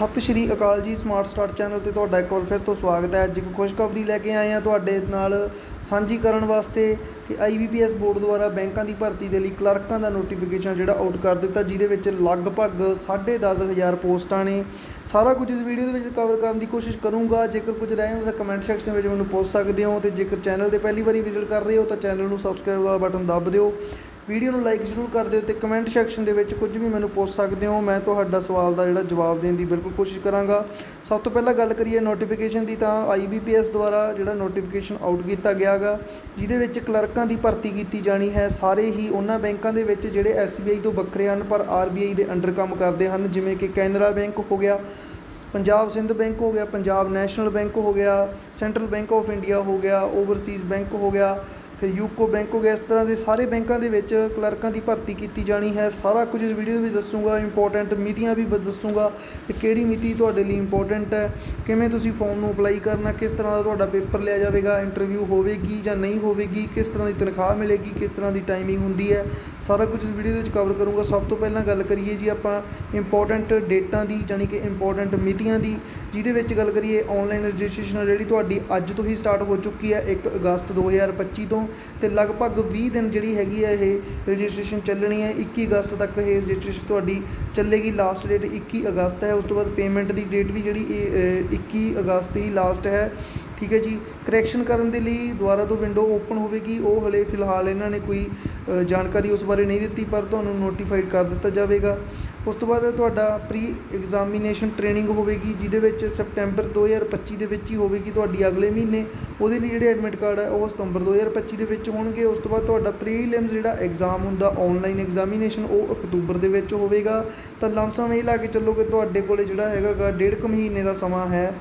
ਸਤਿ ਸ਼੍ਰੀ ਅਕਾਲ ਜੀ smart start channel ਤੇ ਤੁਹਾਡਾ ਇੱਕ ਵਾਰ ਫਿਰ ਤੋਂ ਸਵਾਗਤ ਹੈ। ਅੱਜ ਇੱਕ ਖੁਸ਼ਖਬਰੀ ਲੈ ਕੇ ਆਏ ਹਾਂ ਤੁਹਾਡੇ ਨਾਲ ਸਾਂਝੀ ਕਰਨ ਵਾਸਤੇ ਕਿ ਆਈਬੀਪੀਐਸ ਬੋਰਡ ਦੁਆਰਾ ਬੈਂਕਾਂ ਦੀ ਭਰਤੀ ਦੇ ਲਈ ਕਲਰਕਾਂ ਦਾ ਨੋਟੀਫਿਕੇਸ਼ਨ ਜਿਹੜਾ ਆਊਟ ਕਰ ਦਿੱਤਾ, ਜਿਹਦੇ ਵਿੱਚ ਲਗਭਗ 10500 ਪੋਸਟਾਂ ਨੇ। ਸਾਰਾ ਕੁਝ ਇਸ ਵੀਡੀਓ ਦੇ ਵਿੱਚ ਕਵਰ ਕਰਨ ਦੀ ਕੋਸ਼ਿਸ਼ ਕਰੂੰਗਾ। ਜੇਕਰ ਕੁਝ ਰਹਿ ਜਾਂਦਾ ਤਾਂ ਕਮੈਂਟ ਸੈਕਸ਼ਨ ਵਿੱਚ ਮੈਨੂੰ ਪੁੱਛ ਸਕਦੇ ਹੋ ਤੇ ਜੇਕਰ ਚੈਨਲ ਤੇ ਪਹਿਲੀ ਵਾਰੀ ਵਿਜ਼ਿਟ ਕਰ ਰਹੇ ਹੋ ਤਾਂ ਚੈਨਲ ਨੂੰ ਸਬਸਕ੍ਰਾਈਬ ਵਾਲਾ ਬਟਨ ਦੱਬ ਦਿਓ। ਵੀਡੀਓ ਨੂੰ ਲਾਈਕ ਜ਼ਰੂਰ ਕਰ ਦਿਓ ਤੇ ਕਮੈਂਟ ਸੈਕਸ਼ਨ ਦੇ ਵਿੱਚ ਕੁਝ ਵੀ ਮੈਨੂੰ ਪੁੱਛ ਸਕਦੇ ਹੋ, ਮੈਂ ਤੁਹਾਡਾ ਸਵਾਲ ਦਾ ਜਿਹੜਾ ਜਵਾਬ ਦੇਣ ਦੀ ਬਿਲਕੁਲ ਕੋਸ਼ਿਸ਼ ਕਰਾਂਗਾ। ਸਭ ਤੋਂ ਪਹਿਲਾਂ ਗੱਲ ਕਰੀਏ ਨੋਟੀਫਿਕੇਸ਼ਨ ਦੀ ਤਾਂ ਆਈਬੀਪੀਐਸ ਦੁਆਰਾ ਜਿਹੜਾ ਨੋਟੀਫਿਕੇਸ਼ਨ ਆਊਟ ਕੀਤਾ ਗਿਆਗਾ ਜਿਹਦੇ ਵਿੱਚ ਕਲਰਕਾਂ ਦੀ ਭਰਤੀ ਕੀਤੀ ਜਾਣੀ ਹੈ। ਸਾਰੇ ਹੀ ਉਹਨਾਂ ਬੈਂਕਾਂ ਦੇ ਵਿੱਚ ਜਿਹੜੇ ਐਸਬੀਆਈ ਤੋਂ ਵੱਖਰੇ ਹਨ, ਪਰ ਆਰਬੀਆਈ ਦੇ ਅੰਡਰ ਕੰਮ ਕਰਦੇ ਹਨ, ਜਿਵੇਂ ਕਿ ਕੈਨਰਾ ਬੈਂਕ ਹੋ ਗਿਆ, ਪੰਜਾਬ ਸਿੰਧ ਬੈਂਕ ਹੋ ਗਿਆ, ਪੰਜਾਬ ਨੈਸ਼ਨਲ ਬੈਂਕ ਹੋ ਗਿਆ, ਸੈਂਟਰਲ ਬੈਂਕ ਆਫ ਇੰਡੀਆ ਹੋ ਗਿਆ, ਓਵਰਸੀਜ਼ ਬੈਂਕ ਹੋ ਗਿਆ ਯੂਕੋ ਬੈਂਕ ਹੋ ਗਿਆ। ਇਸ ਤਰ੍ਹਾਂ ਦੇ ਸਾਰੇ ਬੈਂਕਾਂ ਦੇ ਵਿੱਚ ਕਲਰਕਾਂ ਦੀ ਭਰਤੀ ਕੀਤੀ ਜਾਣੀ ਹੈ। ਸਾਰਾ ਕੁਝ ਇਸ ਵੀਡੀਓ ਦੇ ਵਿੱਚ ਦੱਸੂਗਾ। ਇੰਪੋਰਟੈਂਟ ਮਿਤੀਆਂ ਵੀ ਦੱਸੂਗਾ ਕਿ ਕਿਹੜੀ ਮਿਤੀ ਤੁਹਾਡੇ ਲਈ ਇੰਪੋਰਟੈਂਟ ਹੈ, ਕਿਵੇਂ ਤੁਸੀਂ ਫਾਰਮ ਨੂੰ ਅਪਲਾਈ ਕਰਨਾ, ਕਿਸ ਤਰ੍ਹਾਂ ਦਾ ਤੁਹਾਡਾ ਪੇਪਰ ਲਿਆ ਜਾਵੇਗਾ ਇੰਟਰਵਿਊ ਹੋਵੇਗੀ ਜਾਂ ਨਹੀਂ ਹੋਵੇਗੀ, ਕਿਸ ਤਰ੍ਹਾਂ ਦੀ ਤਨਖਾਹ ਮਿਲੇਗੀ, ਕਿਸ ਤਰ੍ਹਾਂ ਦੀ ਟਾਈਮਿੰਗ ਹੁੰਦੀ ਹੈ। ਸਾਰਾ ਕੁਝ ਇਸ ਵੀਡੀਓ ਦੇ ਵਿੱਚ ਕਵਰ ਕਰੂੰਗਾ। ਸਭ ਤੋਂ ਪਹਿਲਾਂ ਗੱਲ ਕਰੀਏ ਜੀ ਆਪਾਂ ਇੰਪੋਰਟੈਂਟ ਡੇਟਾਂ ਦੀ ਯਾਨੀ ਕਿ ਇੰਪੋਰਟੈਂਟ ਮਿਤੀਆਂ ਦੀ, ਜਿਹਦੇ ਵਿੱਚ ਗੱਲ ਕਰੀਏ ਆਨਲਾਈਨ ਰਜਿਸਟ੍ਰੇਸ਼ਨ ਜਿਹੜੀ ਤੁਹਾਡੀ ਅੱਜ ਤੋਂ ਹੀ ਸਟਾਰਟ ਹੋ ਚੁੱਕੀ ਹੈ 1 ਅਗਸਤ 2025 ਤੋਂ। ਤੇ ਲਗਭਗ 20 ਦਿਨ ਜਿਹੜੀ ਹੈਗੀ ਹੈ ਇਹ ਰਜਿਸਟ੍ਰੇਸ਼ਨ ਚੱਲਣੀ ਹੈ। 21 ਅਗਸਤ ਤੱਕ ਇਹ ਰਜਿਸਟ੍ਰੇਸ਼ਨ ਤੁਹਾਡੀ ਚੱਲੇਗੀ। ਲਾਸਟ ਡੇਟ 21 ਅਗਸਤ ਹੈ। ਉਸ ਤੋਂ ਬਾਅਦ ਪੇਮੈਂਟ ਦੀ ਡੇਟ ਵੀ ਜਿਹੜੀ ਇਹ ਅ, 21 ਅਗਸਤ ਹੀ ਲਾਸਟ ਹੈ। ਠੀਕ ਹੈ ਜੀ। ਕਰੈਕਸ਼ਨ ਕਰਨ ਦੇ ਲਈ ਦੁਬਾਰਾ ਤੋਂ ਵਿੰਡੋ ਓਪਨ ਹੋਵੇਗੀ। ਉਹ ਹਲੇ ਫਿਲਹਾਲ ਇਹਨਾਂ ਨੇ ਕੋਈ ਜਾਣਕਾਰੀ ਉਸ ਬਾਰੇ ਨਹੀਂ ਦਿੱਤੀ ਪਰ ਤੁਹਾਨੂੰ ਨੋਟੀਫਾਈਡ ਕਰ ਦਿੱਤਾ ਜਾਵੇਗਾ। ਉਸ ਤੋਂ ਬਾਅਦ ਤੁਹਾਡਾ ਪ੍ਰੀ ਐਗਜ਼ਾਮੀਨੇਸ਼ਨ ਟ੍ਰੇਨਿੰਗ ਹੋਵੇਗੀ, ਜਿਹਦੇ ਵਿੱਚ ਸਪਟੈਂਬਰ 2025 ਦੇ ਵਿੱਚ ਹੀ ਹੋਵੇਗੀ ਤੁਹਾਡੀ ਅਗਲੇ ਮਹੀਨੇ। ਉਹਦੇ ਲਈ ਜਿਹੜੇ ਐਡਮਿਟ ਕਾਰਡ ਹੈ ਉਹ ਸਤੰਬਰ 2025 ਦੇ ਵਿੱਚ ਹੋਣਗੇ। ਉਸ ਤੋਂ ਬਾਅਦ ਤੁਹਾਡਾ ਪ੍ਰੀਲਿਮਸ ਜਿਹੜਾ ਐਗਜ਼ਾਮ ਹੁੰਦਾ ਆਨਲਾਈਨ ਐਗਜ਼ਾਮੀਨੇਸ਼ਨ ਉਹ ਅਕਤੂਬਰ ਦੇ ਵਿੱਚ ਹੋਵੇਗਾ। ਤਾਂ ਲਮਸਮ ਇਹ ਲਾ ਕੇ ਚੱਲੋ ਕਿ ਤੁਹਾਡੇ ਕੋਲੇ ਜਿਹੜਾ ਹੈਗਾ ਗਾ ਡੇਢ ਕੁ ਮਹੀਨੇ ਦਾ ਸਮਾਂ ਹੈ।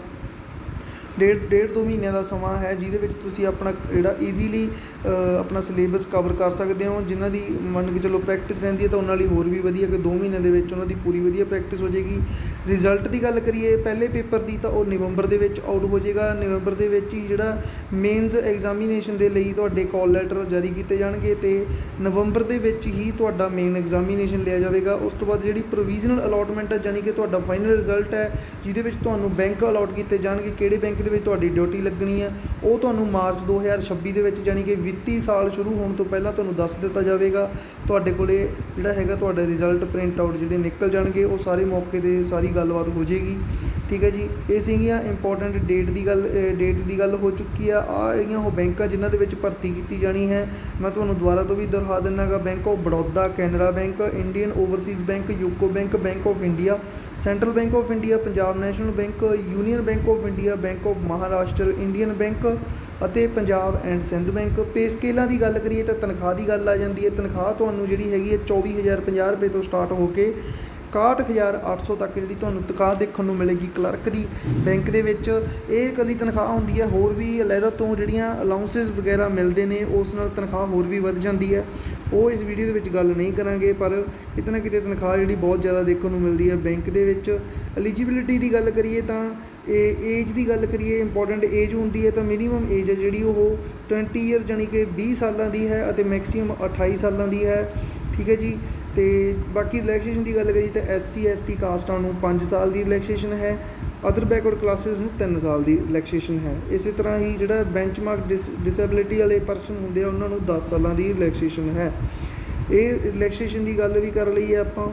ਡੇਢ ਡੇਢ ਦੋ ਮਹੀਨਿਆਂ ਦਾ ਸਮਾਂ ਹੈ, ਜਿਹਦੇ ਵਿੱਚ ਤੁਸੀਂ ਆਪਣਾ ਜਿਹੜਾ ਈਜ਼ੀਲੀ ਆਪਣਾ ਸਿਲੇਬਸ ਕਵਰ ਕਰ ਸਕਦੇ ਹੋ, ਜਿਨ੍ਹਾਂ ਦੀ ਮੰਨ ਕੇ ਚਲੋ ਪ੍ਰੈਕਟਿਸ ਰਹਿੰਦੀ ਹੈ ਤਾਂ ਉਹਨਾਂ ਲਈ ਹੋਰ ਵੀ ਵਧੀਆ, ਕਿ 2 ਮਹੀਨਿਆਂ ਦੇ ਵਿੱਚ ਉਹਨਾਂ ਦੀ ਪੂਰੀ ਵਧੀਆ ਪ੍ਰੈਕਟਿਸ ਹੋ ਜਾਏਗੀ। ਰਿਜ਼ਲਟ ਦੀ ਗੱਲ ਕਰੀਏ, ਪਹਿਲੇ ਪੇਪਰ ਦੀ ਤਾਂ ਉਹ ਨਵੰਬਰ ਦੇ ਵਿੱਚ ਆਊਟ ਹੋ ਜਾਏਗਾ। ਨਵੰਬਰ ਦੇ ਵਿੱਚ ਹੀ ਜਿਹੜਾ ਮੇਨਸ ਐਗਜ਼ਾਮੀਨੇਸ਼ਨ ਦੇ ਲਈ ਤੁਹਾਡੇ ਕਾਲ ਲੈਟਰ ਜਾਰੀ ਕੀਤੇ ਜਾਣਗੇ ਤੇ ਨਵੰਬਰ ਦੇ ਵਿੱਚ ਹੀ ਤੁਹਾਡਾ ਮੇਨ ਐਗਜ਼ਾਮੀਨੇਸ਼ਨ ਲਿਆ ਜਾਵੇਗਾ। ਉਸ ਤੋਂ ਬਾਅਦ ਜਿਹੜੀ ਪ੍ਰੋਵੀਜ਼ਨਲ ਅਲਾਟਮੈਂਟ ਹੈ ਯਾਨੀ ਕਿ ਤੁਹਾਡਾ ਫਾਈਨਲ ਰਿਜ਼ਲਟ ਹੈ, ਜਿਹਦੇ ਵਿੱਚ ਤੁਹਾਨੂੰ ਬੈਂਕ ਅਲਾਟ ਕੀਤੇ ਜਾਣਗੇ, ਕਿਹੜੇ ਬੈਂਕ ਦੇ ਵਿੱਚ ਤੁਹਾਡੀ ਡਿਊਟੀ ਲੱਗਣੀ ਹੈ, ਉਹ ਤੁਹਾਨੂੰ ਮਾਰਚ 2026 ਦੇ ਵਿੱਚ ਯਾਨੀ ਕਿ ਵਿੱਤੀ ਸਾਲ ਸ਼ੁਰੂ ਹੋਣ ਤੋਂ ਪਹਿਲਾਂ ਤੁਹਾਨੂੰ ਦੱਸ ਦਿੱਤਾ ਜਾਵੇਗਾ। ਤੁਹਾਡੇ ਕੋਲੇ ਜਿਹੜਾ ਹੈਗਾ ਤੁਹਾਡਾ ਰਿਜ਼ਲਟ ਪ੍ਰਿੰਟ ਆਊਟ ਜਿਹੜੇ ਨਿਕਲ ਜਾਣਗੇ, ਉਹ ਸਾਰੇ ਮੌਕੇ ਤੇ ਸਾਰੀ ਗੱਲਬਾਤ ਹੋ ਜਾਏਗੀ। ਠੀਕ ਹੈ ਜੀ? ਇਹ ਸੀਗੀਆਂ ਇੰਪੋਰਟੈਂਟ ਡੇਟ ਦੀ ਗੱਲ ਡੇਟ ਦੀ ਗੱਲ ਹੋ ਚੁੱਕੀ ਆ। ਆ ਜਿਹੜੀਆਂ ਉਹ ਬੈਂਕਾਂ ਜਿਨ੍ਹਾਂ ਦੇ ਵਿੱਚ ਭਰਤੀ ਕੀਤੀ ਜਾਣੀ ਹੈ, ਮੈਂ ਤੁਹਾਨੂੰ ਦੁਬਾਰਾ ਤੋਂ ਵੀ ਦਿਖਾ ਦਿੰਨਾਗਾ। Bank of Baroda, Canara bank, Indian overseas bank, UCO bank bank of India, central bank of India, Punjab national bank, union bank of India, bank of Maharashtra, Indian bank ਅਤੇ Punjab and Sind bank. Pay ਸਕੇਲਾਂ ਦੀ ਗੱਲ ਕਰੀਏ ਤਾਂ ਤਨਖਾਹ ਦੀ ਗੱਲ ਆ ਜਾਂਦੀ ਹੈ। ਤਨਖਾਹ ਤੁਹਾਨੂੰ ਜਿਹੜੀ ਹੈਗੀ ਹੈ 24050 ਰੁਪਏ ਤੋਂ ਸਟਾਰਟ ਹੋ ਕੇ 61800 ਤੱਕ ਜਿਹੜੀ ਤੁਹਾਨੂੰ ਤਨਖਾਹ ਦੇਖਣ ਨੂੰ ਮਿਲੇਗੀ ਕਲਰਕ ਦੀ ਬੈਂਕ ਦੇ ਵਿੱਚ। ਇਹ ਇਕੱਲੀ ਤਨਖਾਹ ਹੁੰਦੀ ਹੈ, ਹੋਰ ਵੀ ਅਲੱਗਾ ਤੋਂ ਜਿਹੜੀਆਂ ਅਲਾਉਂਸਸ ਵਗੈਰਾ ਮਿਲਦੇ ਨੇ, ਉਸ ਨਾਲ ਤਨਖਾਹ ਹੋਰ ਵੀ ਵੱਧ ਜਾਂਦੀ ਹੈ। ਉਹ ਇਸ ਵੀਡੀਓ ਦੇ ਵਿੱਚ ਗੱਲ ਨਹੀਂ ਕਰਾਂਗੇ, ਪਰ ਕਿਤੇ ਨਾ ਕਿਤੇ ਤਨਖਾਹ ਜਿਹੜੀ ਬਹੁਤ ਜ਼ਿਆਦਾ ਦੇਖਣ ਨੂੰ ਮਿਲਦੀ ਹੈ ਬੈਂਕ ਦੇ ਵਿੱਚ। ਐਲੀਜੀਬਿਲਿਟੀ ਦੀ ਗੱਲ ਕਰੀਏ ਤਾਂ ਇਹ ਏਜ ਦੀ ਗੱਲ ਕਰੀਏ ਇੰਪੋਰਟੈਂਟ ਏਜ ਹੁੰਦੀ ਹੈ ਤਾਂ ਮਿਨੀਮਮ ਏਜ ਹੈ ਜਿਹੜੀ ਉਹ 20 ਇਅਰ ਜਾਨੀ ਕਿ 20 ਸਾਲਾਂ ਦੀ ਹੈ ਅਤੇ ਮੈਕਸਿਮਮ 28 ਸਾਲਾਂ ਦੀ ਹੈ। ਠੀਕ ਹੈ ਜੀ। ਤੇ ਬਾਕੀ ਰਿਲੈਕਸੇਸ਼ਨ ਦੀ ਗੱਲ ਕਰੀਏ ਤਾਂ ਐਸਸੀ ਐਸਟੀ ਕਾਸਟਾਂ ਨੂੰ 5 ਸਾਲ ਦੀ ਰਿਲੈਕਸੇਸ਼ਨ ਹੈ ਅਦਰ ਬੈਕਵਰਡ ਕਲਾਸਿਸ ਨੂੰ 3 ਸਾਲ ਦੀ ਰਿਲੈਕਸੇਸ਼ਨ ਹੈ। ਇਸੇ ਤਰ੍ਹਾਂ ਹੀ ਜਿਹੜਾ ਬੈਂਚਮਾਰਕ ਡਿਸੇਬਿਲਿਟੀ ਵਾਲੇ ਪਰਸਨ ਹੁੰਦੇ ਆ, ਉਹਨਾਂ ਨੂੰ 10 ਸਾਲਾਂ ਦੀ ਰਿਲੈਕਸੇਸ਼ਨ ਹੈ। ਇਹ ਰਿਲੈਕਸੇਸ਼ਨ ਦੀ ਗੱਲ ਵੀ ਕਰ ਲਈ ਹੈ ਆਪਾਂ।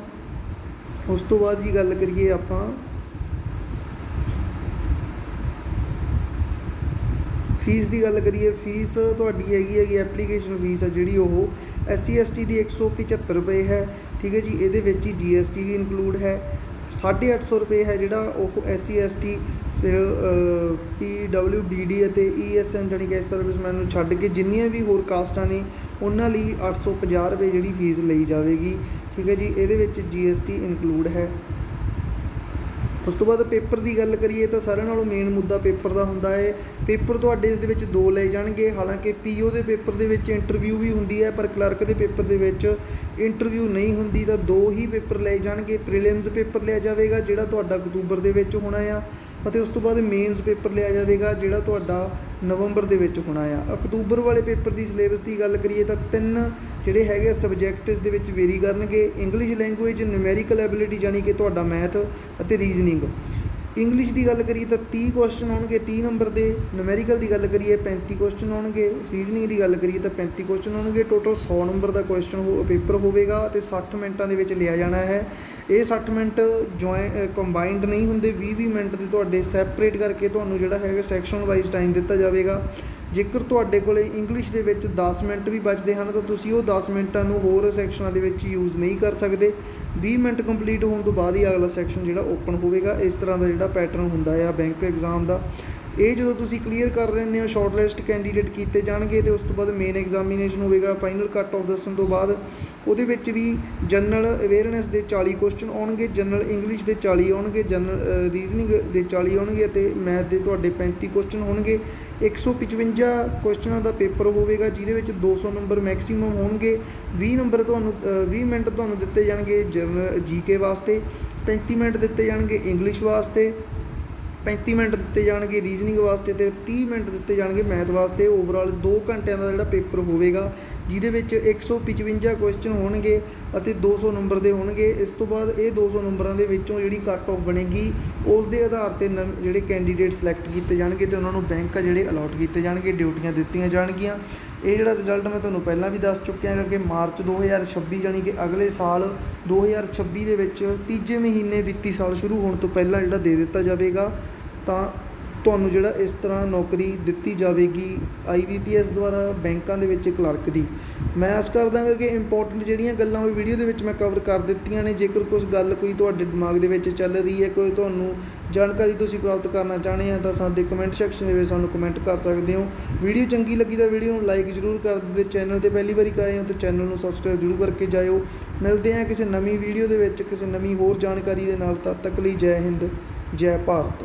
ਉਸ ਤੋਂ ਬਾਅਦ ਜੀ ਗੱਲ ਕਰੀਏ ਆਪਾਂ ਫੀਸ ਦੀ ਗੱਲ ਕਰੀਏ, ਫੀਸ ਤੁਹਾਡੀ ਹੈਗੀ ਹੈਗੀ ਐਪਲੀਕੇਸ਼ਨ ਫੀਸ ਹੈ ਜਿਹੜੀ ਉਹ ਐਸਸੀ ਐਸਟੀ ਦੀ 175 ਰੁਪਏ ਹੈ, ਠੀਕ ਹੈ ਜੀ, ਇਹਦੇ ਵਿੱਚ ਹੀ ਜੀਐਸਟੀ ਵੀ ਇਨਕਲੂਡ ਹੈ। 850 ਰੁਪਏ ਹੈ ਜਿਹੜਾ ਉਹ ਐਸਸੀ ਐਸਟੀ ਫਿਰ ਪੀ ਡਬਲਿਊ ਡੀ ਡੀ ਅਤੇ ਈਐਸਐਨ ਜਾਨੀ ਕਿ ਸਰਵਿਸਮੈਨ ਨੂੰ ਛੱਡ ਕੇ ਜਿੰਨੀਆਂ ਵੀ ਹੋਰ ਕਾਸਟਾਂ ਨੇ, ਉਹਨਾਂ ਲਈ 850 ਰੁਪਏ ਜਿਹੜੀ ਫੀਸ ਲਈ ਜਾਵੇਗੀ, ਠੀਕ ਹੈ ਜੀ, ਇਹਦੇ ਵਿੱਚ ਜੀਐਸਟੀ ਇਨਕਲੂਡ ਹੈ। ਉਸ ਤੋਂ ਬਾਅਦ ਪੇਪਰ ਦੀ ਗੱਲ ਕਰੀਏ ਤਾਂ ਸਾਰਿਆਂ ਨਾਲੋਂ ਮੇਨ ਮੁੱਦਾ ਪੇਪਰ ਦਾ ਹੁੰਦਾ ਹੈ। ਪੇਪਰ ਤੁਹਾਡੇ ਇਸ ਦੇ ਵਿੱਚ ਦੋ ਲਏ ਜਾਣਗੇ, ਹਾਲਾਂਕਿ ਪੀਓ ਦੇ ਪੇਪਰ ਦੇ ਵਿੱਚ ਇੰਟਰਵਿਊ ਵੀ ਹੁੰਦੀ ਹੈ, ਪਰ ਕਲਰਕ ਦੇ ਪੇਪਰ ਦੇ ਵਿੱਚ ਇੰਟਰਵਿਊ ਨਹੀਂ ਹੁੰਦੀ ਤਾਂ ਦੋ ਹੀ ਪੇਪਰ ਲਏ ਜਾਣਗੇ। ਪ੍ਰੀਲਿਮਸ ਪੇਪਰ ਲਿਆ ਜਾਵੇਗਾ, ਜਿਹੜਾ ਤੁਹਾਡਾ ਅਕਤੂਬਰ ਦੇ ਵਿੱਚ ਹੋਣਾ ਆ। ਅਤੇ ਉਸ ਤੋਂ ਬਾਅਦ ਮੇਨਸ ਪੇਪਰ ਲਿਆ ਜਾਵੇਗਾ, ਜਿਹੜਾ ਤੁਹਾਡਾ ਨਵੰਬਰ ਦੇ ਵਿੱਚ ਹੋਣਾ ਆ। ਅਕਤੂਬਰ ਵਾਲੇ ਪੇਪਰ ਦੀ ਸਿਲੇਬਸ ਦੀ ਗੱਲ ਕਰੀਏ ਤਾਂ ਤਿੰਨ ਜਿਹੜੇ ਹੈਗੇ ਸਬਜੈਕਟ ਇਸ ਦੇ ਵਿੱਚ ਵੇਰੀ ਕਰਨਗੇ ਇੰਗਲਿਸ਼ ਲੈਂਗੁਏਜ ਨਿਊਮੈਰੀਕਲ ਐਬਿਲਿਟੀ ਯਾਨੀ ਕਿ ਤੁਹਾਡਾ ਮੈਥ ਅਤੇ ਰੀਜ਼ਨਿੰਗ ਇੰਗਲਿਸ਼ ਦੀ ਗੱਲ ਕਰੀਏ ਤਾਂ 30 ਕੁਐਸਚਨ ਆਉਣਗੇ 30 ਨੰਬਰ ਦੇ ਨਿਊਮੈਰੀਕਲ ਦੀ ਗੱਲ ਕਰੀਏ 35 ਕੁਐਸਚਨ ਆਉਣਗੇ ਰੀਜ਼ਨਿੰਗ ਦੀ ਗੱਲ ਕਰੀਏ ਤਾਂ 35 ਕੁਐਸਚਨ ਆਉਣਗੇ ਟੋਟਲ 100 ਨੰਬਰ ਦਾ ਕੁਐਸਚਨ ਹੋ ਪੇਪਰ ਹੋਵੇਗਾ ਤੇ 60 ਮਿੰਟਾਂ ਦੇ ਵਿੱਚ ਲਿਆ ਜਾਣਾ ਹੈ। ਇਹ 60 ਮਿੰਟ ਜੁਆਇਨ ਕੰਬਾਈਨਡ ਨਹੀਂ ਹੁੰਦੇ 20 20 ਮਿੰਟ ਦੇ ਤੁਹਾਡੇ ਸੈਪਰੇਟ ਕਰਕੇ ਤੁਹਾਨੂੰ ਜਿਹੜਾ ਹੈਗਾ ਸੈਕਸ਼ਨ ਵਾਈਜ਼ ਟਾਈਮ ਦਿੱਤਾ ਜਾਵੇਗਾ। ਜੇਕਰ ਤੁਹਾਡੇ ਕੋਲੇ ਇੰਗਲਿਸ਼ ਦੇ ਵਿੱਚ 10 ਮਿੰਟ ਵੀ ਬਚਦੇ ਹਨ, ਤਾਂ ਤੁਸੀਂ ਉਹ 10 ਮਿੰਟਾਂ ਨੂੰ ਹੋਰ ਸੈਕਸ਼ਨਾਂ ਦੇ ਵਿੱਚ ਯੂਜ਼ ਨਹੀਂ ਕਰ ਸਕਦੇ। 20 ਮਿੰਟ ਕੰਪਲੀਟ ਹੋਣ ਤੋਂ ਬਾਅਦ ਹੀ ਅਗਲਾ ਸੈਕਸ਼ਨ ਜਿਹੜਾ ਓਪਨ ਹੋਵੇਗਾ। ਇਸ ਤਰ੍ਹਾਂ ਦਾ ਜਿਹੜਾ ਪੈਟਰਨ ਹੁੰਦਾ ਆ ਬੈਂਕ ਐਗਜ਼ਾਮ ਦਾ। ਇਹ ਜਦੋਂ ਤੁਸੀਂ ਕਲੀਅਰ ਕਰ ਲੈਂਦੇ ਹੋ ਸ਼ਾਰਟਲਿਸਟ ਕੈਂਡੀਡੇਟ ਕੀਤੇ ਜਾਣਗੇ ਤੇ ਉਸ ਤੋਂ ਬਾਅਦ ਮੇਨ ਐਗਜ਼ਾਮੀਨੇਸ਼ਨ ਹੋਵੇਗਾ ਫਾਈਨਲ ਕੱਟ ਆਫ ਦੱਸਣ ਤੋਂ ਬਾਅਦ ਉਹਦੇ ਵਿੱਚ ਵੀ ਜਨਰਲ ਅਵੇਅਰਨੈਸ ਦੇ 40 ਕੁਐਸਚਨ ਆਉਣਗੇ ਜਨਰਲ ਇੰਗਲਿਸ਼ ਦੇ 40 ਆਉਣਗੇ ਜਨਰਲ ਰੀਜ਼ਨਿੰਗ ਦੇ 40 ਆਉਣਗੇ ਅਤੇ ਮੈਥ ਦੇ ਤੁਹਾਡੇ 35 ਕੁਐਸਚਨ ਹੋਣਗੇ। 155 ਕੁਐਸਚਨਾਂ ਦਾ ਪੇਪਰ ਹੋਵੇਗਾ ਜਿਹਦੇ ਵਿੱਚ 200 ਨੰਬਰ ਮੈਕਸਿਮਮ ਹੋਣਗੇ। 20 ਨੰਬਰ ਤੁਹਾਨੂੰ ਅ, 20 ਮਿੰਟ ਤੁਹਾਨੂੰ ਦਿੱਤੇ ਜਾਣਗੇ ਜਨਰਲ ਜੀਕੇ ਵਾਸਤੇ। 35 ਮਿੰਟ ਦਿੱਤੇ ਜਾਣਗੇ ਇੰਗਲਿਸ਼ ਵਾਸਤੇ। 35 ਮਿੰਟ ਦਿੱਤੇ ਜਾਣਗੇ ਰੀਜ਼ਨਿੰਗ ਵਾਸਤੇ ਤੇ 30 ਮਿੰਟ ਦਿੱਤੇ ਜਾਣਗੇ ਮੈਥ ਵਾਸਤੇ। ਓਵਰਆਲ 2 ਘੰਟਿਆਂ ਦਾ ਜਿਹੜਾ ਪੇਪਰ ਹੋਵੇਗਾ, ਜਿਹਦੇ ਵਿੱਚ 155 ਕੁਐਸਚਨ ਹੋਣਗੇ ਅਤੇ 200 ਨੰਬਰ ਦੇ ਹੋਣਗੇ। ਇਸ ਤੋਂ ਬਾਅਦ ਇਹ 200 ਨੰਬਰਾਂ ਦੇ ਵਿੱਚੋਂ ਜਿਹੜੀ ਕੱਟ ਆਫ ਬਣੇਗੀ, ਉਸ ਦੇ ਆਧਾਰ ਤੇ ਨਵ- ਜਿਹੜੇ ਕੈਂਡੀਡੇਟ ਸਿਲੈਕਟ ਕੀਤੇ ਜਾਣਗੇ ਤੇ ਉਹਨਾਂ ਨੂੰ ਬੈਂਕ ਆ ਜਿਹੜੇ ਅਲਾਟ ਕੀਤੇ ਜਾਣਗੇ ਡਿਊਟੀਆਂ ਦਿੱਤੀਆਂ ਜਾਣਗੀਆਂ। ਇਹ ਜਿਹੜਾ ਰਿਜ਼ਲਟ ਮੈਂ ਤੁਹਾਨੂੰ ਪਹਿਲਾਂ ਵੀ ਦੱਸ ਚੁੱਕਿਆ ਹਾਂ ਕਿ ਮਾਰਚ 2026 ਯਾਨੀ ਕਿ ਅਗਲੇ ਸਾਲ 2026 ਦੇ ਵਿੱਚ ਤੀਜੇ ਮਹੀਨੇ ਵਿੱਤੀ ਸਾਲ ਸ਼ੁਰੂ ਹੋਣ ਤੋਂ ਪਹਿਲਾਂ ਜਿਹੜਾ ਦੇ ਦਿੱਤਾ ਜਾਵੇਗਾ, ਤਾਂ ਤੁਹਾਨੂੰ ਜਿਹੜਾ ਇਸ ਤਰ੍ਹਾਂ ਨੌਕਰੀ ਦਿੱਤੀ ਜਾਵੇਗੀ ਆਈਬੀਪੀਐਸ ਦੁਆਰਾ ਬੈਂਕਾਂ ਦੇ ਵਿੱਚ ਕਲਰਕ ਦੀ। ਮੈਂ ਆਸ ਕਰਦਾ ਹਾਂ ਕਿ ਇੰਪੋਰਟੈਂਟ ਜਿਹੜੀਆਂ ਗੱਲਾਂ ਉਹ ਵੀਡੀਓ ਦੇ ਵਿੱਚ ਮੈਂ ਕਵਰ ਕਰ ਦਿੱਤੀਆਂ ਨੇ। ਜੇਕਰ ਕੁਝ ਗੱਲ ਕੋਈ ਤੁਹਾਡੇ ਦਿਮਾਗ ਦੇ ਵਿੱਚ ਚੱਲ ਰਹੀ ਹੈ, ਕੋਈ ਤੁਹਾਨੂੰ ਜਾਣਕਾਰੀ ਤੁਸੀਂ ਪ੍ਰਾਪਤ ਕਰਨਾ ਚਾਹੁੰਦੇ ਆ ਤਾਂ ਸਾਡੇ ਕਮੈਂਟ ਸੈਕਸ਼ਨ ਦੇ ਵਿੱਚ ਸਾਨੂੰ ਕਮੈਂਟ ਕਰ ਸਕਦੇ ਹੋ। ਵੀਡੀਓ ਚੰਗੀ ਲੱਗੀ ਤਾਂ ਵੀਡੀਓ ਨੂੰ ਲਾਈਕ ਜ਼ਰੂਰ ਕਰ ਦਿਓ ਚੈਨਲ ਤੇ ਪਹਿਲੀ ਵਾਰੀ ਆਏ ਹੋ ਤਾਂ ਚੈਨਲ ਨੂੰ ਸਬਸਕ੍ਰਾਈਬ ਜ਼ਰੂਰ ਕਰਕੇ ਜਾਇਓ। ਮਿਲਦੇ ਹਾਂ ਕਿਸੇ ਨਵੀਂ ਵੀਡੀਓ ਦੇ ਵਿੱਚ ਕਿਸੇ ਨਵੀਂ ਹੋਰ ਜਾਣਕਾਰੀ ਦੇ ਨਾਲ, ਤਦ ਤੱਕ ਲਈ ਜੈ ਹਿੰਦ, ਜੈ ਭਾਰਤ।